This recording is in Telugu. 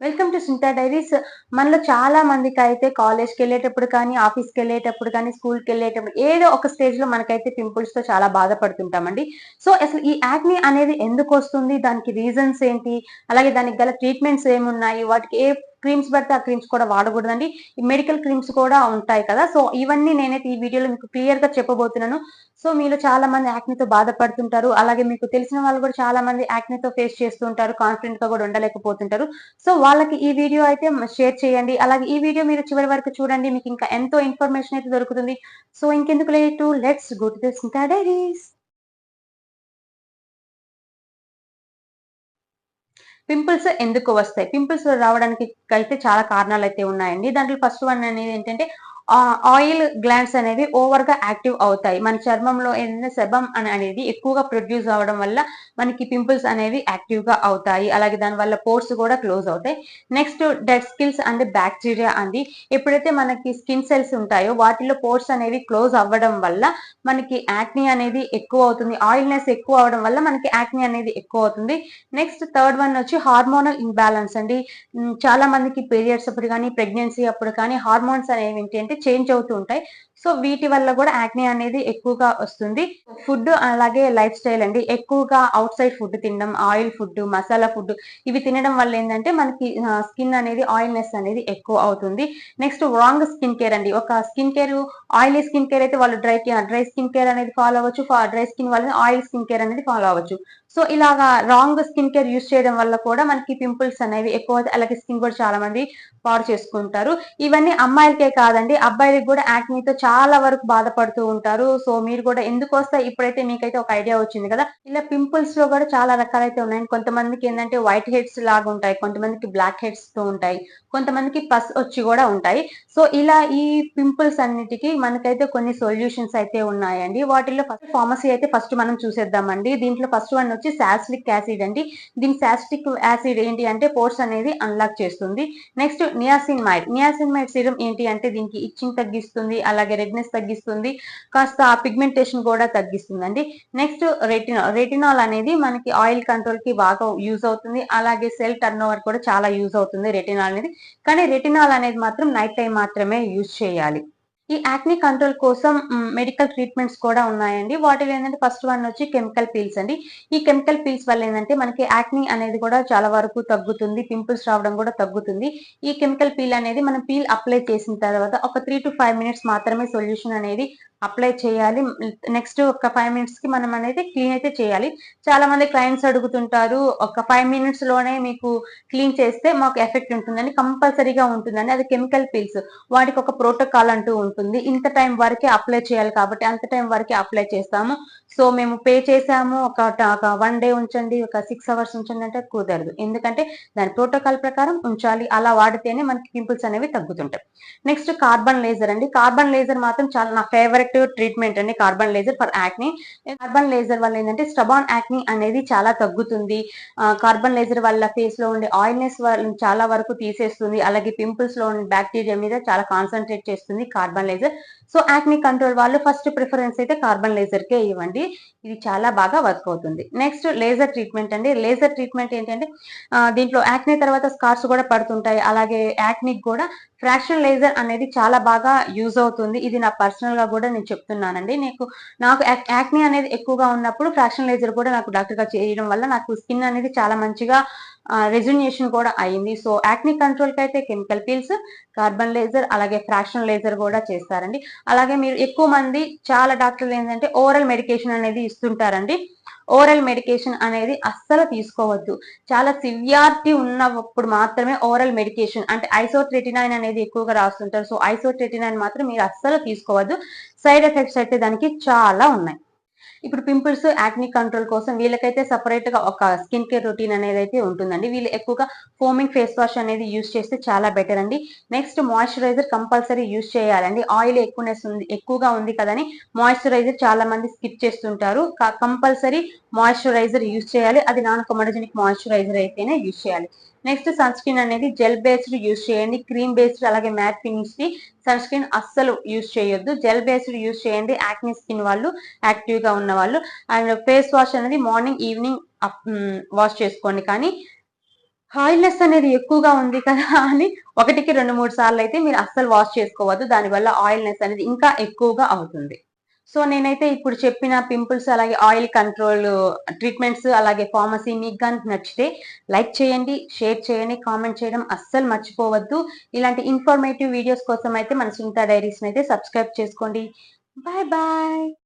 వెల్కమ్ టు సుంటా డైరీస్ మనలో చాలా మందికి అయితే కాలేజ్కి వెళ్ళేటప్పుడు కానీ ఆఫీస్కి వెళ్ళేటప్పుడు కానీ స్కూల్కి వెళ్ళేటప్పుడు ఏదో ఒక స్టేజ్లో మనకైతే పింపుల్స్తో చాలా బాధపడుతుంటామండి. సో అసలు ఈ యాక్ని అనేది ఎందుకు వస్తుంది? దానికి రీజన్స్ ఏంటి? అలాగే దానికి గల ట్రీట్మెంట్స్ ఏమున్నాయి? వాటికి ఏ క్రీమ్స్ పడితే ఆ క్రీమ్స్ కూడా వాడకూడదండి. మెడికల్ క్రీమ్స్ కూడా ఉంటాయి కదా. సో ఇవన్నీ నేనైతే ఈ వీడియోలో మీకు క్లియర్గా చెప్పబోతున్నాను. సో మీలో చాలా మంది యాక్నితో బాధపడుతుంటారు. అలాగే మీకు తెలిసిన వాళ్ళు కూడా చాలా మంది యాక్నితో ఫేస్ చేస్తుంటారు. కాన్ఫిడెంట్గా కూడా ఉండలేకపోతుంటారు. సో వాళ్ళకి ఈ వీడియో అయితే షేర్ చేయండి. అలాగే ఈ వీడియో మీరు చివరి వరకు చూడండి. మీకు ఇంకా ఎంతో ఇన్ఫర్మేషన్ అయితే దొరుకుతుంది. సో ఇంకెందుకు late? Let's good to this diaries pimples ఎందుకు వస్తాయి? పింపుల్స్ రావడానికి అయితే చాలా కారణాలు అయితే ఉన్నాయండి. దాంట్లో ఫస్ట్ వన్ అనేది ఏంటంటే ఆయిల్ గ్లాండ్స్ అనేవి ఓవర్గా యాక్టివ్ అవుతాయి. మన చర్మంలో ఏంటంటే సెబం అనేది ఎక్కువగా ప్రొడ్యూస్ అవడం వల్ల మనకి పింపుల్స్ అనేవి యాక్టివ్గా అవుతాయి. అలాగే దాని వల్ల పోర్స్ కూడా క్లోజ్ అవుతాయి. Next dead skills and bacteria అండి. ఎప్పుడైతే మనకి స్కిన్ సెల్స్ ఉంటాయో వాటిలో పోర్స్ అనేవి క్లోజ్ అవ్వడం వల్ల మనకి యాక్ని అనేది ఎక్కువ అవుతుంది. ఆయిల్నెస్ ఎక్కువ అవడం వల్ల మనకి యాక్ని అనేది ఎక్కువ అవుతుంది. నెక్స్ట్ థర్డ్ వన్ వచ్చి హార్మోనల్ ఇంబ్యాలెన్స్ అండి. చాలా మందికి పీరియడ్స్ అప్పుడు కానీ ప్రెగ్నెన్సీ అప్పుడు కానీ హార్మోన్స్ అనేవి ఏంటి అంటే చేంజ్ అవుతూ ఉంటాయి. సో వీటి వల్ల కూడా యాక్ని అనేది ఎక్కువగా వస్తుంది. ఫుడ్ అలాగే లైఫ్ స్టైల్ అండి. ఎక్కువగా అవుట్ సైడ్ ఫుడ్ తినడం ఆయిల్ ఫుడ్ మసాలా ఫుడ్ ఇవి తినడం వల్ల ఏంటంటే మనకి స్కిన్ అనేది ఆయిల్నెస్ అనేది ఎక్కువ అవుతుంది. నెక్స్ట్ రాంగ్ స్కిన్ కేర్ అండి. ఒక skin care oily skin care అయితే వాళ్ళు డ్రై డ్రై స్కిన్ కేర్ అనేది ఫాలో అవ్వచ్చు. డ్రై స్కిన్ వాళ్ళని ఆయిల్ స్కిన్ కేర్ అనేది ఫాలో అవ్వచ్చు. సో ఇలాగా రాంగ్ స్కిన్ కేర్ యూస్ చేయడం వల్ల కూడా మనకి పింపుల్స్ అనేవి ఎక్కువ అలాగే స్కిన్ కూడా చాలా మంది పాడు చేసుకుంటారు. ఇవన్నీ అమ్మాయిలకే కాదండి. అబ్బాయిలకి కూడా యాక్నీతో చాలా వరకు బాధపడుతూ ఉంటారు. సో మీరు కూడా ఎందుకు వస్తే ఇప్పుడైతే మీకైతే ఒక ఐడియా వచ్చింది కదా? ఇలా పింపుల్స్లో కూడా చాలా రకాలైతే ఉన్నాయి. కొంతమందికి ఏంటంటే వైట్ హెడ్స్ లాగా ఉంటాయి. కొంతమందికి బ్లాక్ హెడ్స్తో ఉంటాయి. కొంతమందికి పస్ వచ్చి కూడా ఉంటాయి. సో ఇలా ఈ పింపుల్స్ అన్నిటికీ మనకైతే కొన్ని సొల్యూషన్స్ అయితే ఉన్నాయండి. వాటిల్లో ఫస్ట్ ఫార్మసీ అయితే ఫస్ట్ మనం చూసేద్దామండి. దీంట్లో ఫస్ట్ వన్ వచ్చి సాస్లిక్ యాసిడ్ అండి. దీని సాస్టిక్ యాసిడ్ ఏంటి అంటే పోర్స్ అనేది అన్లాక్ చేస్తుంది. Next niacinamide niacinamide serum ఏంటి అంటే దీనికి ఇచ్చింగ్ తగ్గిస్తుంది. అలాగే రెడ్నెస్ తగ్గిస్తుంది కాస్త పిగ్మెంటేషన్ కూడా తగ్గిస్తుందండి. నెక్స్ట్ రెటినాల్ రెటినాల్ అనేది మనకి ఆయిల్ కంట్రోల్కి బాగా యూజ్ అవుతుంది. అలాగే సెల్ టర్న్ ఓవర్ కూడా చాలా యూజ్ అవుతుంది రెటినాల్ అనేది. కానీ రెటినాల్ అనేది మాత్రం నైట్ టైం మాత్రమే యూజ్ చేయాలి. ఈ యాక్ని కంట్రోల్ కోసం మెడికల్ ట్రీట్మెంట్స్ కూడా ఉన్నాయండి. వాటిలో ఏంటంటే ఫస్ట్ వన్ వచ్చి కెమికల్ పీల్స్ అండి. ఈ కెమికల్ పీల్స్ వల్ల ఏంటంటే మనకి యాక్ని అనేది కూడా చాలా వరకు తగ్గుతుంది. పింపుల్స్ రావడం కూడా తగ్గుతుంది. ఈ కెమికల్ పీల్ అనేది మనం పీల్ అప్లై చేసిన తర్వాత ఒక త్రీ టు ఫైవ్ మినిట్స్ మాత్రమే సొల్యూషన్ అనేది అప్లై చేయాలి. నెక్స్ట్ ఒక ఫైవ్ మినిట్స్కి మనం అనేది క్లీన్ అయితే చేయాలి. చాలా మంది క్లయింట్స్ అడుగుతుంటారు ఒక ఫైవ్ మినిట్స్లోనే మీకు క్లీన్ చేస్తే మాకు ఎఫెక్ట్ ఉంటుందని కంపల్సరీగా ఉంటుందని. అది కెమికల్ పీల్స్ వాటికి ఒక ప్రోటోకాల్ అంటూ ఉంటుంది. ఇంత టైం వరకే అప్లై చేయాలి కాబట్టి అంత టైం వరకే అప్లై చేస్తాము. సో మేము పే చేసాము. ఒక వన్ డే ఉంచండి ఒక సిక్స్ అవర్స్ ఉంచండి అంటే కుదరదు. ఎందుకంటే దాని ప్రోటోకాల్ ప్రకారం ఉంచాలి. అలా వాడితేనే మనకి పింపుల్స్ అనేవి తగ్గుతుంటాయి. నెక్స్ట్ కార్బన్ లేజర్ అండి. కార్బన్ లేజర్ మాత్రం చాలా నా ఫేవరెట్ ట్రీట్మెంట్ అండి. Carbon laser for acne carbon laser వల్ల ఏంటంటే స్టబాన్ యాక్ని అనేది చాలా తగ్గుతుంది. కార్బన్ లేజర్ వల్ల ఫేస్లో ఉండే ఆయిల్నెస్ చాలా వరకు తీసేస్తుంది. అలాగే పింపుల్స్లో ఉండే బ్యాక్టీరియా మీద చాలా కాన్సన్ట్రేట్ చేస్తుంది carbon laser so acne control వాళ్ళు ఫస్ట్ ప్రిఫరెన్స్ అయితే కార్బన్ లేజర్ కే ఇవ్వండి. ఇది చాలా బాగా వర్క్ అవుతుంది. నెక్స్ట్ లేజర్ ట్రీట్మెంట్ అండి. లేజర్ ట్రీట్మెంట్ ఏంటంటే దీంట్లో యాక్ని తర్వాత స్కార్స్ కూడా పడుతుంటాయి. అలాగే యాక్నిక్ కూడా ఫ్రాక్షన్ లేజర్ అనేది చాలా బాగా యూజ్ అవుతుంది. ఇది నా పర్సనల్గా కూడా నేను చెప్తున్నానండి. నీకు నాకు యాక్ని అనేది ఎక్కువగా ఉన్నప్పుడు ఫ్రాక్షన్ లేజర్ కూడా నాకు డాక్టర్గా చేయడం వల్ల నాకు స్కిన్ అనేది చాలా మంచిగా రెజ్యునేషన్ కూడా అయింది. సో యాక్ని కంట్రోల్కి అయితే కెమికల్ పీల్స్ కార్బన్ లేజర్ అలాగే ఫ్రాక్షన్ లేజర్ కూడా చేస్తారండి. అలాగే మీరు ఎక్కువ మంది చాలా డాక్టర్లు ఏంటంటే ఓరల్ మెడికేషన్ అనేది ఇస్తుంటారండి. ఓరల్ మెడికేషన్ అనేది అస్సలు తీసుకోవద్దు. చాలా సివియారిటీ ఉన్నప్పుడు మాత్రమే ఓరల్ మెడికేషన్ అంటే ఐసోట్రెటినైన్ అనేది ఎక్కువగా రాస్తుంటారు. సో ఐసోట్రెటినైన్ మాత్రం మీరు అస్సలు తీసుకోవద్దు. సైడ్ ఎఫెక్ట్స్ అయితే దానికి చాలా ఉన్నాయి. ఇప్పుడు పింపుల్స్ యాక్ని కంట్రోల్ కోసం వీళ్ళకైతే సపరేట్గా ఒక స్కిన్ కేర్ రొటీన్ అనేది అయితే ఉంటుందండి. వీళ్ళు ఎక్కువగా ఫోమింగ్ ఫేస్ వాష్ అనేది యూస్ చేస్తే చాలా బెటర్ అండి. నెక్స్ట్ మాయిశ్చరైజర్ కంపల్సరీ యూస్ చేయాలండి. ఆయిల్ ఎక్కువనెస్ ఉంది ఎక్కువగా ఉంది కదని మాయిశ్చరైజర్ చాలా మంది స్కిప్ చేస్తుంటారు. కంపల్సరీ మాయిశ్చరైజర్ యూస్ చేయాలి. అది నాన్ కొమడజెనిక్ మాయిశ్చరైజర్ అయితేనే యూస్ చేయాలి. నెక్స్ట్ సన్ స్క్రీన్ అనేది జెల్ బేస్డ్ యూస్ చేయండి. క్రీమ్ బేస్డ్ అలాగే matte finish the sunscreen అస్సలు యూస్ చేయొద్దు. జెల్ బేస్డ్ యూస్ చేయండి. యాక్ని స్కిన్ వాళ్ళు యాక్టివ్గా ఉన్న వాళ్ళు అండ్ ఫేస్ వాష్ అనేది మార్నింగ్ ఈవినింగ్ వాష్ చేసుకోండి. కానీ ఆయిల్నెస్ అనేది ఎక్కువగా ఉంది కదా అని ఒకటికి రెండు మూడు సార్లు అయితే మీరు అస్సలు వాష్ చేసుకోవద్దు. దానివల్ల ఆయిల్నెస్ అనేది ఇంకా ఎక్కువగా అవుతుంది. సో నేనైతే ఇప్పుడు చెప్పిన పింపుల్స్ అలాగే ఆయిల్ కంట్రోల్ ట్రీట్మెంట్స్ అలాగే ఫార్మసీ మీకు కానీ నచ్చితే లైక్ చేయండి షేర్ చేయండి కామెంట్ చేయడం అస్సలు మర్చిపోవద్దు. ఇలాంటి ఇన్ఫర్మేటివ్ వీడియోస్ కోసం అయితే మన సునీత డైరీస్ని అయితే సబ్స్క్రైబ్ చేసుకోండి. Bye bye.